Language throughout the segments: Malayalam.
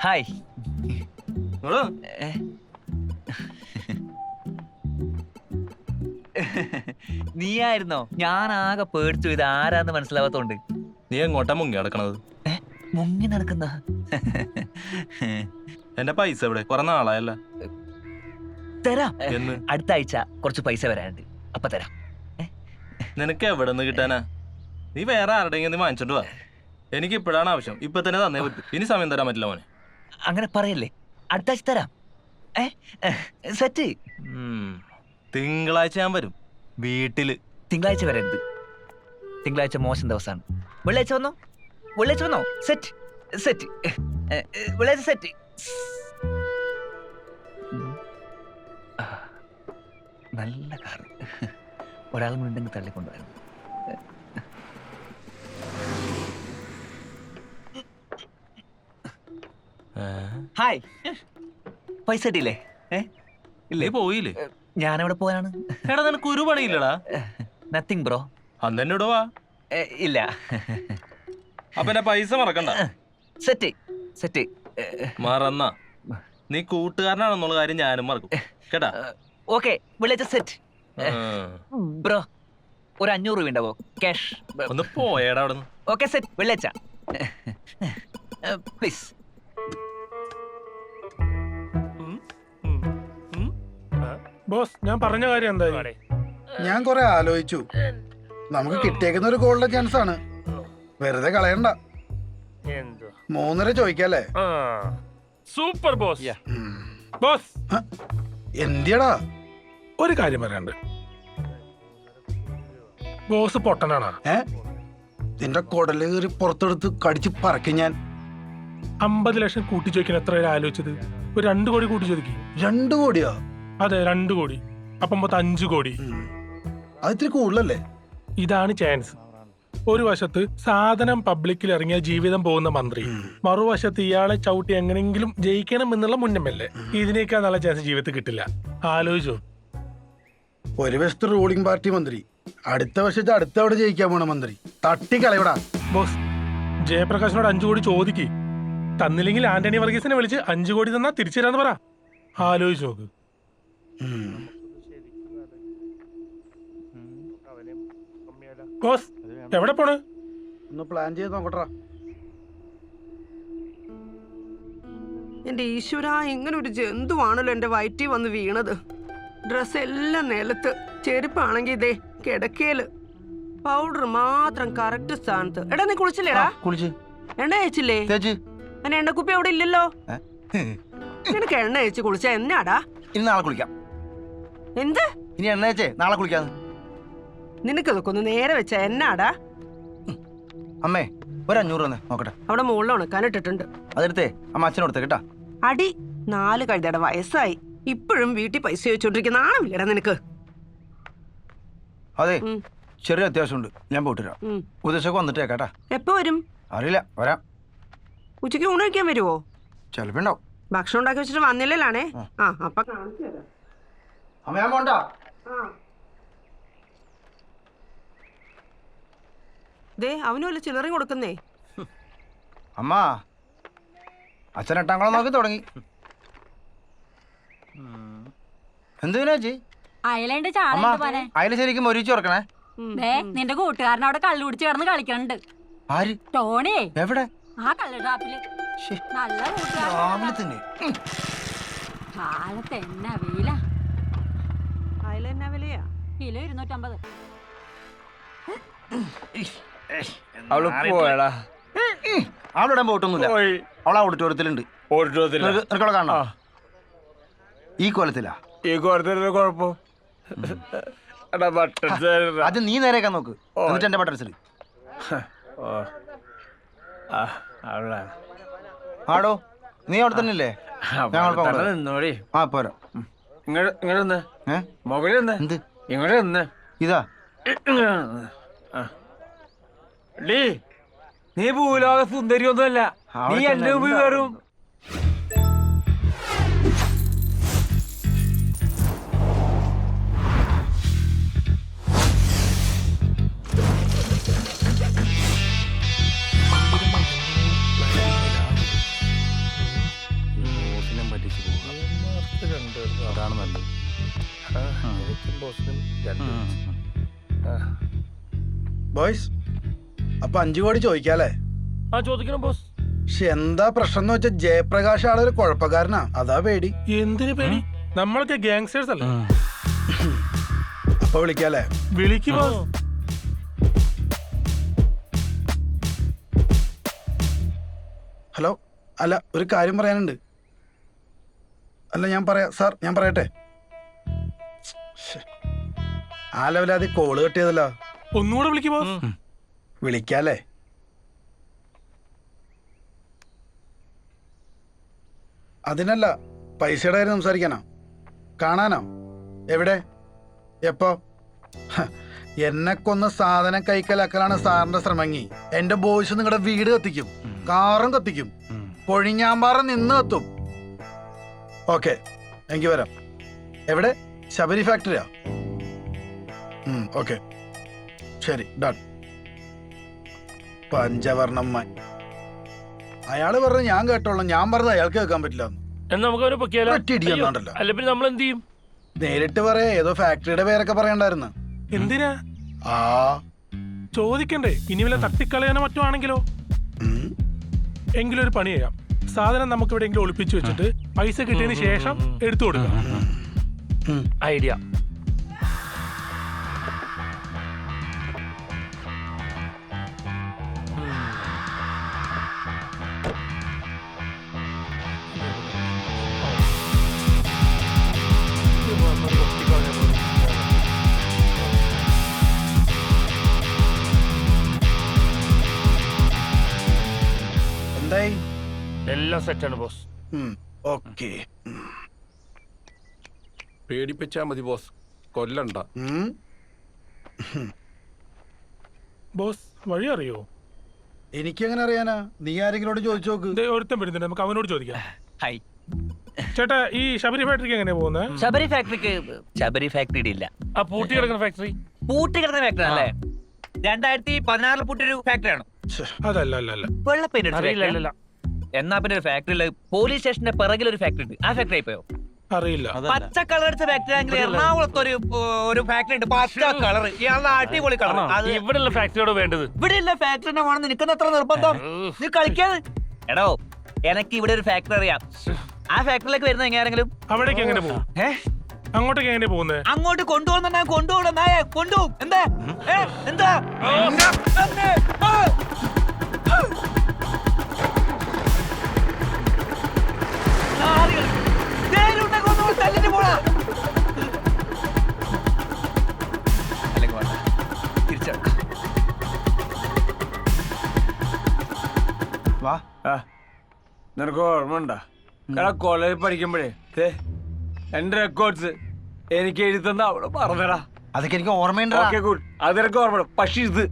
ഹായ്? നീയായിരുന്നോ? ഞാൻ ആകെ പേടിച്ചു. ഇത് ആരാന്ന് മനസ്സിലാവാത്തോണ്ട്. നീ എങ്ങോട്ടാ മുങ്ങി നടക്കണത്? മുങ്ങി നടക്കുന്ന. എന്റെ പൈസ എവിടെ? കുറെ നാളായല്ല. തരാം. അടുത്ത ആഴ്ച കുറച്ച് പൈസ വരാനുണ്ട്. അപ്പൊ തരാം. നിനക്ക് എവിടെ നിന്ന് കിട്ടാനാ? നീ വേറെ ആരുടെയെങ്കിലും നീ വാങ്ങിച്ചോണ്ട് വാ. എനിക്ക് ഇപ്പോഴാണ് ആവശ്യം. ഇപ്പൊ തന്നെ തന്നേ പറ്റും. ഇനി സമയം തരാൻ പറ്റില്ല മോനെ. അങ്ങനെ പറയല്ലേ? അടുത്താഴ്ച തരാം. സെറ്റ്. തിങ്കളാഴ്ച ഞാൻ വരും. വീട്ടിൽ. തിങ്കളാഴ്ച വരരുത്. തിങ്കളാഴ്ച മോശം ദിവസമാണ്. വെള്ളിയാഴ്ച വന്നോ? വെള്ളിയാഴ്ച വന്നോ? സെറ്റ്. സെറ്റ്. വെള്ളിയാഴ്ച സെറ്റ്. നല്ല കാർ ഒരാൾ മുണ്ടെങ്കിൽ തള്ളിക്കൊണ്ടുവരണം ഹായ് പൈസ കിട്ടിയില്ലേ? ഇല്ലേ? പോയില്ലേ? ഞാനെവിടെ പോകാനാണ് എടാ നിനക്ക് ഒരു പണിയില്ലടാ. നത്തിങ് ബ്രോ അന്ന് തന്നെ വാ. ഇല്ല. അപ്പൊ എന്റെ പൈസ മറക്കണ്ട. സെറ്റ് സെറ്റ് മറന്ന. നീ കൂട്ടുകാരനാണെന്നുള്ള കാര്യം ഞാനും മറക്കും. കേട്ടാ? ഓക്കെ വിളിച്ച സെറ്റ് ബ്രോ ഒരു അഞ്ഞൂറ് രൂപ ഉണ്ടാവോ? ക്യാഷ് ഒന്ന് പോയേടാ അവിടെ നിന്ന് ഓക്കെ സെറ്റ് വിളിച്ച പ്ലീസ് ബോസ് ഞാൻ പറഞ്ഞ കാര്യം എന്തായി ഞാൻ കുറെ ആലോചിച്ചു. നമുക്ക് കിട്ടിയേക്കുന്ന ഒരു ഗോൾഡൻ ചാൻസ് ആണ് വെറുതെ കളയണ്ട. എന്തോ മൂന്നര ചോദിക്കല്ലേ? Super boss. ബോസ്. എന്തിയടാ? ഒരു കാര്യം പറയാണ്ട് ബോസ് പൊട്ടനാണ്. ഏ? നിന്റെ കുടൽ കയറി പുറത്തെടുത്ത് കടിച്ച് പറക്കി ഞാൻ. അമ്പത് ലക്ഷം കൂട്ടി ചോദിക്കാൻ എത്ര പേര് ആലോചിച്ചത്? ഒരു രണ്ടു കോടി കൂട്ടി ചോദിക്കും രണ്ടു കോടിയോ? അതെ രണ്ട് കോടി. അപ്പം മൊത്തം അഞ്ചു കോടി. അത് ഇത്തിരി കൂടുതലല്ലേ? ഇതാണ് ചാൻസ് ഒരു വശത്ത് സാധനം പബ്ലിക്കിൽ ഇറങ്ങിയ ജീവിതം പോകുന്ന മന്ത്രി. മറുവശത്ത് ഇയാളെ ചവിട്ടി എങ്ങനെങ്കിലും ജയിക്കണം എന്നുള്ള മുന്നമല്ലേ. ഇതിനേക്കാൾ നല്ല ചാൻസ് ജീവിതത്തിൽ കിട്ടില്ല. ആലോചിച്ചോ. ഒരു വശത്ത് റൂളിംഗ് പാർട്ടി മന്ത്രി. അടുത്ത വശത്ത് അടുത്തവിടെ ജയിക്കാൻ പോണ മന്ത്രി. തട്ടി കളയടാ ബോസ് ജയപ്രകാശിനോട് അഞ്ചു കോടി ചോദിക്ക്. തന്നില്ലെങ്കിൽ ആന്റണി വർഗീസിനെ വിളിച്ച് അഞ്ചു കോടി തന്നാ തിരിച്ചു തരാന്ന് പറ. ആലോചിച്ച് നോക്ക്. ബോസ് എവിടെ പോണ്? ഒന്ന് പ്ലാൻ ചെയ്ത് നോക്കട്ടാ എന്റെ ഈശ്വര ഇങ്ങനെ ഒരു ജന്തുവാണല്ലോ എന്റെ വയറ്റിൽ വന്ന് വീണത്. ഡ്രസ് എല്ലാം നിലത്ത് ചെരുപ്പാണെങ്കിൽ ഇതേ കിടക്കേൽ. പൗഡർ മാത്രം കറക്റ്റ് സ്ഥാനത്ത്. എടാ നീ കുളിച്ചില്ലേടാ? കുളിച്ച്. എണ്ണ അയച്ചില്ലേ എന്നെ എണ്ണക്കുപ്പി അവിടെ ഇല്ലല്ലോ. നിനക്ക് എണ്ണ അയച്ച് കുളിച്ച എന്നാടാ? ഇനി നാളെ കുളിക്കാം. എന്ത്? ഇനി എണ്ണയച്ചേ നാളെ കുളിക്കാന്ന്. നിനക്ക് ഇതൊക്കെ നേരെ വെച്ച എന്നാടാ? അമ്മേ ഒരു അഞ്ഞൂറ് തന്നെ നോക്കട്ടെ. അവിടെ മുകളിൽ ഉണക്കാനിട്ടിട്ടുണ്ട്. അതെടുത്തേ അമ്മ അച്ഛനെ കേട്ടാ. അടി നാല് കഴുതയുടെ വയസ്സായി. ഇപ്പോഴും വീട്ടിൽ പൈസ ചോദിച്ചോണ്ടിരിക്കുന്ന ആണമില്ലടാ നിനക്ക്. അതെ ചെറിയ അത്യാവശ്യമുണ്ട്. ഞാൻ പോയിട്ട് വരാം. ഉദ്ദേശമൊക്കെ വന്നിട്ടേ കേട്ടാ. എപ്പോ വരും? അറിയില്ല വരാം. ഉച്ചയ്ക്ക് ഊണ് കഴിക്കാൻ വരുമോ ചിലപ്പോ ഉണ്ടാവും ഭക്ഷണം ഉണ്ടാക്കി വെച്ചിട്ട് വന്നില്ലല്ലാണേ. ആ അപ്പൊ കാണിച്ചു തരാം. അമ്മ ഞാൻ പോണ്ട. ദേ അവന് ചില്ലറയും കൊടുക്കുന്നേ. അമ്മ അച്ഛൻ എട്ടാം കുളം നോക്കി തുടങ്ങി. എന്തിനാ ചേച്ചി? അയലണ്ട് അമ്മ ചാടുണ്ട് പോലെ ശരിക്കും ഉം. ദേ നിന്റെ കൂട്ടുകാരൻ അവിടെ കള്ളു കുടിച്ച് കിടന്ന് കളിക്കണുണ്ട്. ആര്? ടോണി. എവിടെ? ആ കള്ളു നല്ല കൂട്ടുകാരൻ. കാലത്ത് എന്നാ വെയില. അതിലെന്നാ വിലയാ. കിലോ ഇരുന്നൂറ്റമ്പത്. അവൾ പോയടാ. അവളിടാൻ പോയിട്ടൊന്നുമില്ല. അവൾ ഓഡിറ്റോറിയത്തിലുണ്ട്. നിനക്കവളെ കാണണം? ഈ കൊലത്തിലാ? ഈ കുറച്ചൊരു കുഴപ്പം. അത് നീ നേരെയൊക്കെ നോക്ക്. എന്നിട്ട് എന്റെ ബട്ടൺസിൽ ആടോ നീ അവിടെ തന്നെ ഇല്ലേ ഞങ്ങൾ ആ പോരാ. ഇതാ. നീ ഭൂലോക സുന്ദരി ഒന്നുമല്ല. നീ എന്റെ മുമ്പിൽ എന്താ? അപ്പൊ അഞ്ചു കോടി ചോദിക്കാല്ലേ? ആ ചോദിക്കണം ബോസ്. പക്ഷെ എന്താ പ്രശ്നം എന്ന് വെച്ചാൽ ജയപ്രകാശ് ആളൊരു കുഴപ്പക്കാരനാ. അതാ പേടി. എന്തിനു പേടി? നമ്മളൊക്കെ ഗാങ്സ്റ്റേഴ്സ് അല്ലേ? അപ്പൊ വിളിക്കാല്ലേ? വിളിക്ക് ബോസ്. ഹലോ അല്ല ഒരു കാര്യം പറയാനുണ്ട്. അല്ല ഞാൻ പറയാം സാർ ഞാൻ പറയട്ടെ? ആ ലെവലാതി കോൾ കെട്ടിയതല്ലോ ഒന്നുകൂടെ വിളിക്കുമോ വിളിക്കാല്ലേ? അതിനല്ല പൈസയുടെ കാര്യം സംസാരിക്കാനോ. കാണാനോ. എവിടെ? എപ്പോ? എന്നെക്കൊന്ന് എന്നെ കൊന്ന് സാധനം കൈക്കലാക്കലാണ് സാറിന്റെ ശ്രമങ്ങി എന്റെ ബോയ്സ് നിങ്ങളുടെ വീട് കത്തിക്കും. കാറും കത്തിക്കും. കൊഴിഞ്ഞാമ്പാറ നിന്ന് കത്തും. ഓക്കെ എനിക്ക് വരാം. എവിടെ? ശബരി ഫാക്ടറിയാ ഓക്കെ. ശരി ഡൺ. പഞ്ചവർണമ്മ അയാൾ പറഞ്ഞ ഞാൻ കേട്ടോളാം. ഞാൻ പറഞ്ഞത് അയാൾക്ക് കേൾക്കാൻ പറ്റില്ല. എന്നാ നമുക്ക് അവനെ പൊക്കിയാലോ ഇടി അയ്യോ. അല്ല പിന്നെ നമ്മൾ എന്ത് ചെയ്യും? നേരിട്ട് പറയാ. ഏതോ ഫാക്ടറിയുടെ പേരൊക്കെ പറയണ്ടായിരുന്നു. എന്തിനാ? ആ. ചോദിക്കണ്ടേ. ഇനി വല്ല തട്ടിക്കളയാനോ മറ്റോ ആണെങ്കിലോ? ഉം. എങ്കിലും ഒരു പണി ചെയ്യാം. സാധനം നമുക്ക് എവിടെയെങ്കിലും ഒളിപ്പിച്ചു വെച്ചിട്ട് പൈസ കിട്ടിയതിന് ശേഷം എടുത്തു കൊടുക്കാം. ഐഡിയ. എല്ലാം സെറ്റാണ് ബോസ്. ഓക്കെ. പേടിപ്പിച്ചാ മതി ബോസ്. കൊല്ലണ്ട. ബോസ് വഴി അറിയോ എനിക്കെങ്ങനെ അറിയാനാ? നീ ആരെങ്കിലും ചോദിച്ചു നോക്ക്. ദേ, ഒരുത്തൻ വരുന്നുണ്ട് നമുക്ക് അവനോട് ചോദിക്കാം. ഹായ്. ചേട്ടാ ഈ ശബരി ഫാക്ടറിക്ക് എങ്ങനെയാ പോകുന്നത് ശബരി ഫാക്ടറിക്ക് ശബരി ഫാക്ടറി ഇല്ല ആ പൂട്ടി കിടക്കുന്ന ഫാക്ടറി? പൂട്ടി കിടക്കുന്ന ഫാക്ടറി അല്ലേ? രണ്ടായിരത്തി പതിനാറിൽ പൂട്ടിയൊരു ഫാക്ടറിയാണ് അതല്ല അല്ല അല്ല. വെള്ള എന്നാ പിന്നെ ഒരു ഫാക്ടറിയിൽ പോലീസ് സ്റ്റേഷന്റെ പിറകിൽ ഒരു ഫാക്ടറി ഉണ്ട്. ആ ഫാക്ടറി ആയിപ്പോയോ അറിയില്ല. പച്ച കളർ അടിച്ച ഫാക്ടറി ആണെങ്കിൽ എറണാകുളത്ത് ഒരു ഒരു ഫാക്ടറി ഉണ്ട്. പച്ച കളർ ഇയാളുടെ അടിപൊളി കളർ അത് ഇവിടെയുള്ള ഫാക്ടറിയോട് വേണ്ടത്. ഇവിടെ ഫാക്ടറിനെ ഫാക്ടറി വേണം നിൽക്കുന്ന എത്ര നിർബന്ധം? നീ കളിക്കാതെ. എടോ എനിക്ക് ഇവിടെ ഒരു ഫാക്ടറി അറിയാം. ആ ഫാക്ടറിയിലേക്ക് വരുന്ന എങ്ങനെയാണെങ്കിലും? അവിടേക്ക് എങ്ങനെ പോകും? അങ്ങോട്ടേക്ക് എങ്ങനെ പോകുന്നത് അങ്ങോട്ട് കൊണ്ടുപോകുന്ന കൊണ്ടുപോകണം നായ കൊണ്ടുപോകും. എന്താ? എന്താ? വാ. നിനക്ക് ഓർമ്മ എടാ കോളേജിൽ പഠിക്കുമ്പോഴേ എന്റെ റെക്കോർഡ്സ് എനിക്ക് എഴുതുന്ന അവൾ അവിടെ പറഞ്ഞടാ. അതൊക്കെ എനിക്ക് ഓർമ്മയുണ്ട് ഓക്കെ ഗുഡ് അത് എനിക്ക് ഓർമ്മ പക്ഷെ ഇത്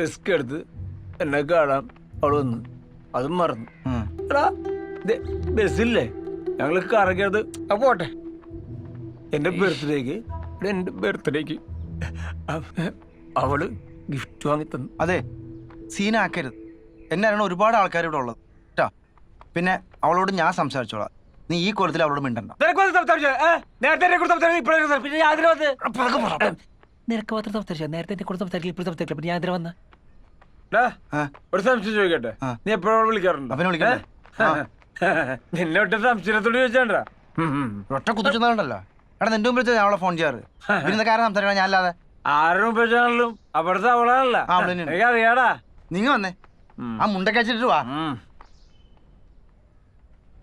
റിസ്ക് എടുത്ത് എന്നെ കാണാൻ അവൾ വന്നു. അതും മറന്നു. എടാ ബസ്സില്ലേ? ഞങ്ങൾ കറങ്ങിയത് ആ പോട്ടെ. എന്റെ ബർത്ത്ഡേക്ക് എന്റെ ബർത്ത്ഡേക്ക് അവൾ ഗിഫ്റ്റ് വാങ്ങി തന്നു. അതെ സീനാക്കരുത് എന്നെ അറിയണ ഒരുപാട് ആൾക്കാർ ഇവിടെ ഉള്ളത്. കേട്ടോ പിന്നെ അവളോട് ഞാൻ സംസാരിച്ചോളാം. നീ ഈ കൊല്ലത്തിൽ അവളോട് മിണ്ടണ്ട. നിനക്ക് മാത്രം സംസാരിച്ചാ? നേരത്തെ എന്നെ കൂടെ സംസാരിക്കില്ല ഇപ്പോൾ സംസാരിക്കില്ല പിന്നെ ഞാൻ ഇതിൽ വന്ന? ഡാ, ആ. ഒരു സംശയം ചോദിക്കട്ടെ? ആ. നീ എപ്പോഴും വിളിക്കാറുണ്ടോ? അവനെ വിളിക്കണ്ടേ? ഏ? നിന്നെ ഒറ്റ സംശയത്തോട് ചോദിച്ചാണ്ടാ? ഒറ്റ കുത്തിച്ചെന്നുണ്ടല്ലോ എടാ നിന്റെ മുമ്പിൽ വെച്ചാ ഞാൻ അവളെ ഫോൺ ചെയ്യാറ്. പിന്നെ കാര്യം സംസാരിക്കണം? ഞാൻ അല്ലാതെ. ആരുടെ മുമ്പ് വെച്ചാണെങ്കിലും അവിടുത്തെ അവളാണല്ലോ. ആ, അവൾ തന്നെയാണ്. എനിക്ക് അറിയാടാ നിങ്ങ വന്നേ. ആ മുണ്ടൊക്കെ അയച്ചിട്ട് വാ.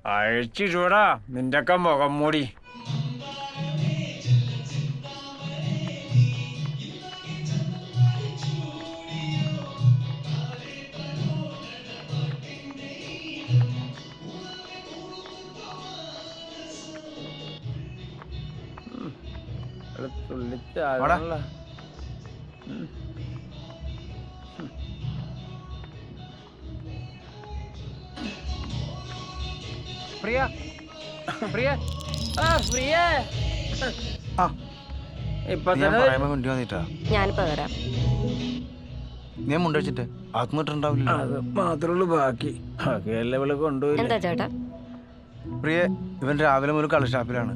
അഴിച്ചിടൂടാ നിന്റെയൊക്കെ മുഖം മൂടി. വാടാ. പ്രിയ. ആ പ്രിയ. ആ. ഇപ്പൊ ഞാൻ തന്നെ പറയുമ്പോ കൊണ്ടു വന്നിട്ടാ? ഞാനിപ്പോ വരാം. നീ മുണ്ടടിച്ചിട്ട് ആത്മിട്ടുണ്ടാവില്ല അത് മാത്രമുള്ളൂ ബാക്കി. ബാക്കിയെല്ലാം ഇവിടെ കൊണ്ടുപോയില്ല. എന്താ ചേട്ടാ? പ്രിയ ഇവൻ രാവിലെ മുതൽ കളി ഷാപ്പിലാണ്.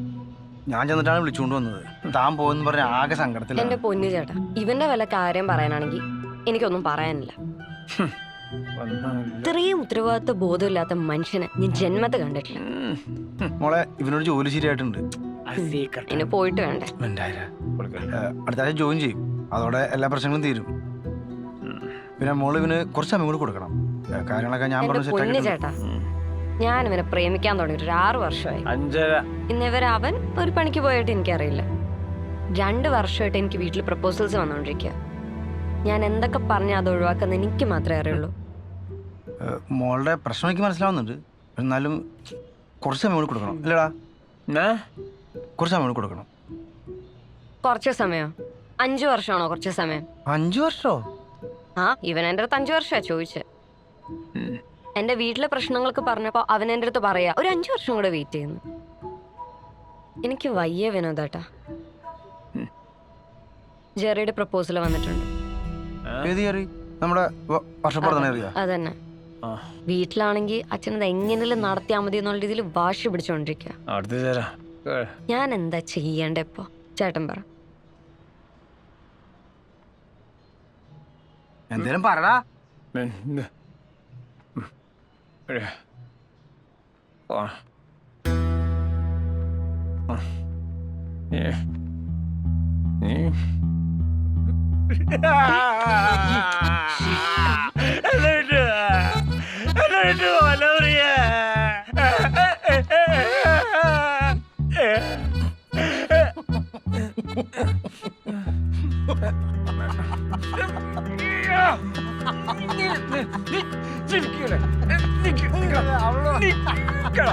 ഞാൻ ചെന്നിട്ടാണ് വിളിച്ചുകൊണ്ട് വന്നത്. താൻ പോകുന്ന പറഞ്ഞ ആകെ എന്റെ സങ്കടത്തിലാണ് പൊന്നു ചേട്ടാ ഇവന്റെ വല്ല കാര്യം പറയാനാണെങ്കിൽ എനിക്കൊന്നും പറയാനില്ല. ഇത്രയും ഉത്തരവാദിത്വ ബോധമില്ലാത്ത മനുഷ്യനെ ഞാൻ ജന്മത്തെ കണ്ടിട്ടില്ല. മോളെ ഇവനോട് ജോലി ശരിയായിട്ടുണ്ട്. ഇനി പോയിട്ട് വേണ്ടേ? അടുത്ത ആഴ്ച ജോയിൻ ചെയ്യും. അതോടെ എല്ലാ പ്രശ്നങ്ങളും തീരും. പിന്നെ മോൾ ഇവന് കുറച്ച് സമയം കൂടി കൊടുക്കണം. കാര്യങ്ങളൊക്കെ ഞാൻ പറഞ്ഞു ചേട്ടാ ഞാൻ ഇവനെ പ്രേമിക്കാൻ തുടങ്ങിയിട്ട് ഒരു ആറ് വർഷമായി. ഇന്നിവരെ ഇന്നേവരെ അവൻ ഒരു പണിക്ക് പോയിട്ട് എനിക്കറിയില്ല. രണ്ട് വർഷമായിട്ട് എനിക്ക് വീട്ടിൽ പ്രപ്പോസൽസ് വന്നുകൊണ്ടിരിക്കുക ഞാൻ എന്തൊക്കെ പറഞ്ഞാൽ അത് ഒഴിവാക്കുന്ന എനിക്ക് മാത്രമേ അറിയുള്ളൂ. മോളുടെ പ്രശ്നം എനിക്ക് മനസ്സിലാവുന്നുണ്ട്. എന്നാലും കുറച്ച് സമയം കൂടി കൊടുക്കണം. അല്ലടാ കുറച്ച് സമയം കൂടി കൊടുക്കണം. കുറച്ച് സമയം. അഞ്ചു വർഷമാണോ കുറച്ച് സമയം? അഞ്ചു വർഷോ? ആ ഇവൻ എന്റെ അടുത്ത് അഞ്ചു വർഷമാണ് ചോദിച്ചത് എന്റെ വീട്ടിലെ പ്രശ്നങ്ങൾക്ക് പറഞ്ഞപ്പോൾ അവൻ എന്റെ അടുത്ത് പറയാ ഒരു അഞ്ചു വർഷം കൂടെ വെയിറ്റ് ചെയ്യുന്നു. എനിക്ക് വയ്യ വിനോദേട്ടാ. ജെറിയുടെ പ്രപ്പോസൽ വന്നിട്ടുണ്ട്. നമ്മുടെ അതന്നെ. വീട്ടിലാണെങ്കിൽ അച്ഛനത് എങ്ങനെയും നടത്തിയാൽ മതി എന്നുള്ള രീതിയിൽ വാശി പിടിച്ചോണ്ടിരിക്കുക ഞാൻ എന്താ ചെയ്യണ്ടേ ഇപ്പൊ? ചേട്ടൻ പറ. എന്തേലും പറടാ 니가 니가 니가 니가